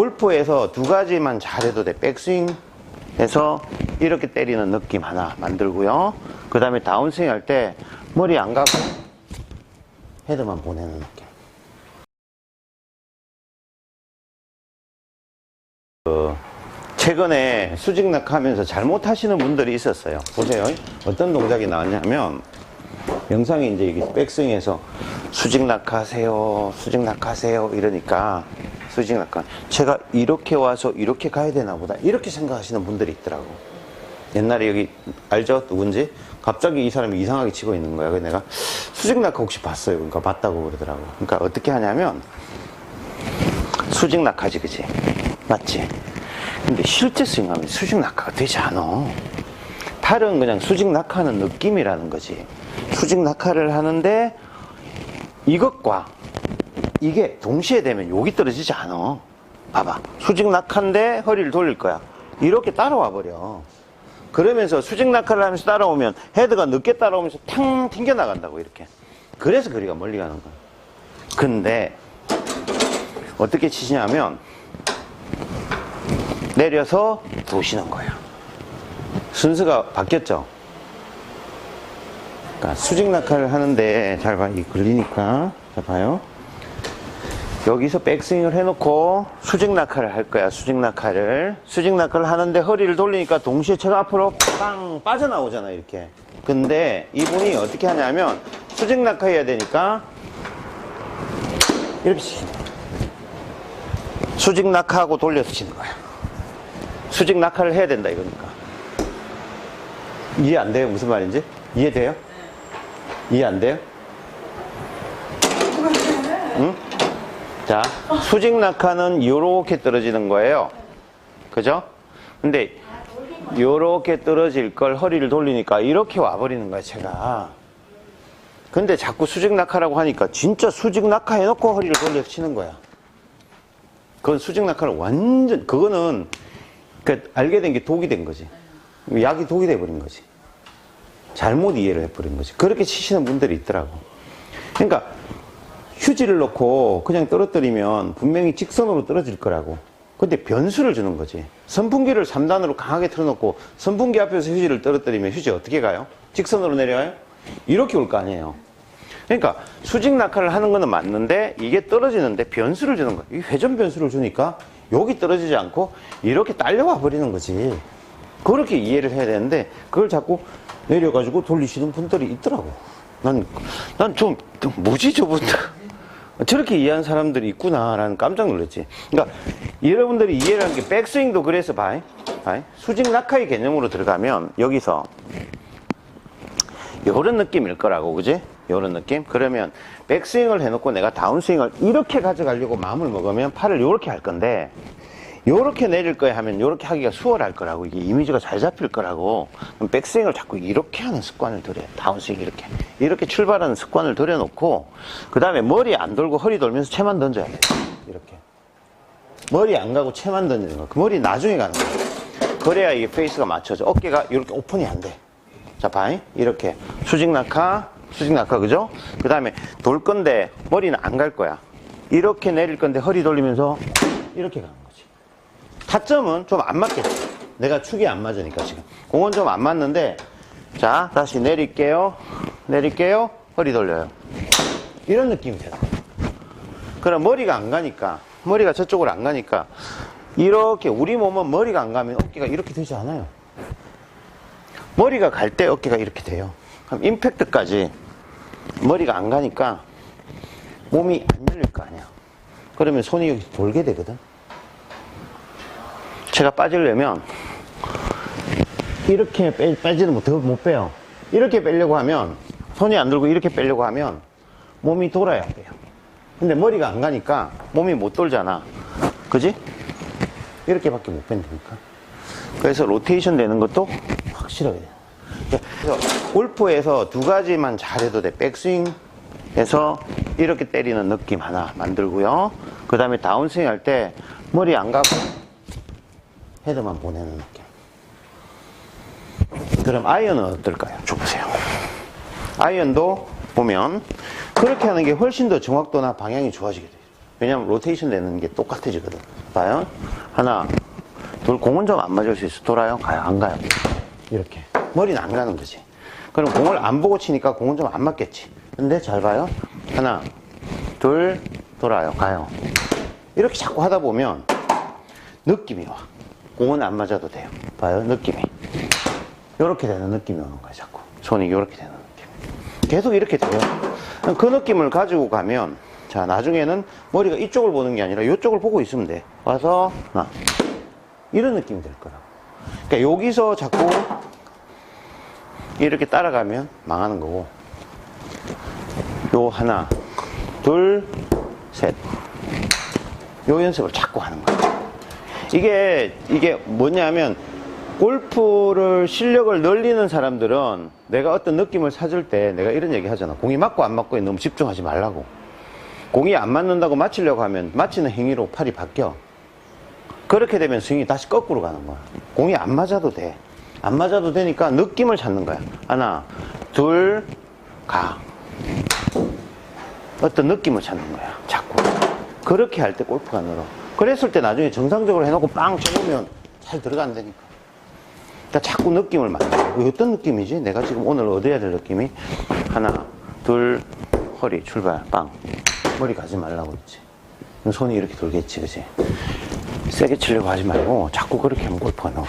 골프에서 두 가지만 잘해도 돼. 백스윙에서 이렇게 때리는 느낌 하나 만들고요. 그 다음에 다운스윙 할 때 머리 안 가고 헤드만 보내는 느낌. 그 최근에 수직낙 하면서 잘못하시는 분들이 있었어요. 보세요. 어떤 동작이 나왔냐면 영상에 이제 백스윙에서 수직낙 하세요. 수직낙 하세요. 이러니까 하 제가 이렇게 와서 이렇게 가야 되나 보다. 이렇게 생각하시는 분들이 있더라고. 옛날에 여기 알죠? 누군지? 갑자기 이 사람이 이상하게 치고 있는 거야. 그래서 내가 수직낙하 혹시 봤어요? 그러니까 봤다고 그러더라고. 그러니까 어떻게 하냐면 수직 낙하지, 그지? 맞지? 근데 실제 스윙하면 수직 낙하가 되지 않아. 팔은 그냥 수직 낙하는 느낌이라는 거지. 수직 낙하를 하는데 이것과 이게 동시에 되면 여기 떨어지지 않아. 봐봐. 수직 낙하인데 허리를 돌릴 거야. 이렇게 따라와 버려. 그러면서 수직 낙하를 하면서 따라오면 헤드가 늦게 따라오면서 탕 튕겨 나간다고 이렇게. 그래서 거리가 멀리 가는 거야. 근데 어떻게 치시냐면 내려서 도시는 거예요. 순서가 바뀌었죠. 그러니까 수직 낙하를 하는데 잘 봐, 이 걸리니까 자 봐요. 여기서 백스윙을 해놓고 수직 낙하를 할 거야. 수직 낙하를 수직 낙하를 하는데 허리를 돌리니까 동시에 제가 앞으로 빵 빠져나오잖아 이렇게. 근데 이분이 어떻게 하냐면 수직 낙하 해야 되니까 이렇게 치는. 수직 낙하하고 돌려서 치는 거야. 수직 낙하를 해야 된다 이거니까. 이해 안 돼요? 무슨 말인지? 이해돼요? 이해 안 돼요? 자, 수직 낙하는 요렇게 떨어지는 거예요. 그죠? 근데 요렇게 떨어질 걸 허리를 돌리니까 이렇게 와버리는 거야, 제가. 근데 자꾸 수직 낙하라고 하니까 진짜 수직 낙하 해놓고 허리를 돌려서 치는 거야. 그건 수직 낙하를 완전, 그거는 그 알게 된 게 독이 된 거지. 약이 독이 돼버린 거지. 잘못 이해를 해버린 거지. 그렇게 치시는 분들이 있더라고. 그러니까 휴지를 넣고 그냥 떨어뜨리면 분명히 직선으로 떨어질 거라고. 근데 변수를 주는 거지. 선풍기를 3단으로 강하게 틀어놓고 선풍기 앞에서 휴지를 떨어뜨리면 휴지 어떻게 가요? 직선으로 내려와요? 이렇게 올 거 아니에요. 그러니까 수직 낙하를 하는 거는 맞는데 이게 떨어지는데 변수를 주는 거야. 이 회전 변수를 주니까 여기 떨어지지 않고 이렇게 딸려와 버리는 거지. 그렇게 이해를 해야 되는데 그걸 자꾸 내려가지고 돌리시는 분들이 있더라고. 난, 난 좀, 뭐지 저분들. 저렇게 이해한 사람들이 있구나라는 깜짝 놀랐지. 그러니까 여러분들이 이해를 하는 게 백스윙도 그래서 봐. 봐. 수직 낙하의 개념으로 들어가면 여기서 요런 느낌일 거라고, 그지? 요런 느낌? 그러면 백스윙을 해놓고 내가 다운스윙을 이렇게 가져가려고 마음을 먹으면 팔을 요렇게 할 건데 요렇게 내릴 거야 하면 요렇게 하기가 수월할 거라고 이게 이미지가 잘 잡힐 거라고. 백스윙을 자꾸 이렇게 하는 습관을 들여요 다운스윙 이렇게. 이렇게 출발하는 습관을 들여놓고 그 다음에 머리 안 돌고 허리 돌면서 채만 던져야 돼. 이렇게. 머리 안 가고 채만 던지는 거그 머리 나중에 가는 거야. 그래야 이게 페이스가 맞춰져. 어깨가 이렇게 오픈이 안돼자 봐이. 이렇게. 수직 낙하. 수직 낙하 그죠? 그 다음에 돌 건데 머리는 안 갈 거야. 이렇게 내릴 건데 허리 돌리면서 이렇게 가는 거지 타점은 좀 안 맞겠지. 내가 축이 안 맞으니까 지금. 공은 좀 안 맞는데, 자, 다시 내릴게요. 내릴게요. 허리 돌려요. 이런 느낌이 거예요. 그럼 머리가 안 가니까, 머리가 저쪽으로 안 가니까, 이렇게 우리 몸은 머리가 안 가면 어깨가 이렇게 되지 않아요. 머리가 갈 때 어깨가 이렇게 돼요. 그럼 임팩트까지 머리가 안 가니까 몸이 안 열릴 거 아니야. 그러면 손이 여기 돌게 되거든. 제가 빠지려면 이렇게 빼, 빼지는 못, 못 빼요. 이렇게 빼려고 하면 손이 안 들고 이렇게 빼려고 하면 몸이 돌아야 돼요. 근데 머리가 안 가니까 몸이 못 돌잖아. 그지? 이렇게밖에 못 뺀다니까. 그래서 로테이션 되는 것도 확실하게 돼요. 그래서 골프에서 두 가지만 잘해도 돼. 백스윙에서 이렇게 때리는 느낌 하나 만들고요. 그 다음에 다운스윙 할 때 머리 안 가고 헤드만 보내는 느낌. 그럼 아이언은 어떨까요? 줘보세요. 아이언도 보면 그렇게 하는 게 훨씬 더 정확도나 방향이 좋아지게 돼요. 왜냐하면 로테이션 되는 게 똑같아지거든. 봐요. 하나, 둘, 공은 좀 안 맞을 수 있어. 돌아요? 가요? 안 가요? 이렇게. 머리는 안 가는 거지. 그럼 공을 안 보고 치니까 공은 좀 안 맞겠지. 근데 잘 봐요. 하나, 둘, 돌아요. 가요. 이렇게 자꾸 하다 보면 느낌이 와. 공은 안 맞아도 돼요. 봐요. 느낌이. 이렇게 되는 느낌이 오는 거야, 자꾸. 손이 이렇게 되는 느낌. 계속 이렇게 돼요. 그 느낌을 가지고 가면, 자, 나중에는 머리가 이쪽을 보는 게 아니라 이쪽을 보고 있으면 돼. 와서, 하나. 이런 느낌이 될 거라고. 그러니까 여기서 자꾸 이렇게 따라가면 망하는 거고. 요 하나, 둘, 셋. 요 연습을 자꾸 하는 거야. 이게, 이게 뭐냐면, 골프를 실력을 늘리는 사람들은 내가 어떤 느낌을 찾을 때 내가 이런 얘기 하잖아. 공이 맞고 안 맞고에 너무 집중하지 말라고. 공이 안 맞는다고 맞추려고 하면 맞히는 행위로 팔이 바뀌어. 그렇게 되면 스윙이 다시 거꾸로 가는 거야. 공이 안 맞아도 돼. 안 맞아도 되니까 느낌을 찾는 거야. 하나, 둘, 가. 어떤 느낌을 찾는 거야. 자꾸. 그렇게 할 때 골프가 늘어. 그랬을 때 나중에 정상적으로 해놓고 빵 쳐보면 잘 들어간다니까. 그러니까 자꾸 느낌을. 이거 어떤 느낌이지? 내가 지금 오늘 얻어야 될 느낌이 하나, 둘, 허리, 출발, 빵. 머리 가지 말라고 했지. 손이 이렇게 돌겠지, 그지? 세게 치려고 하지 말고 자꾸 그렇게 하면 골프가 나와.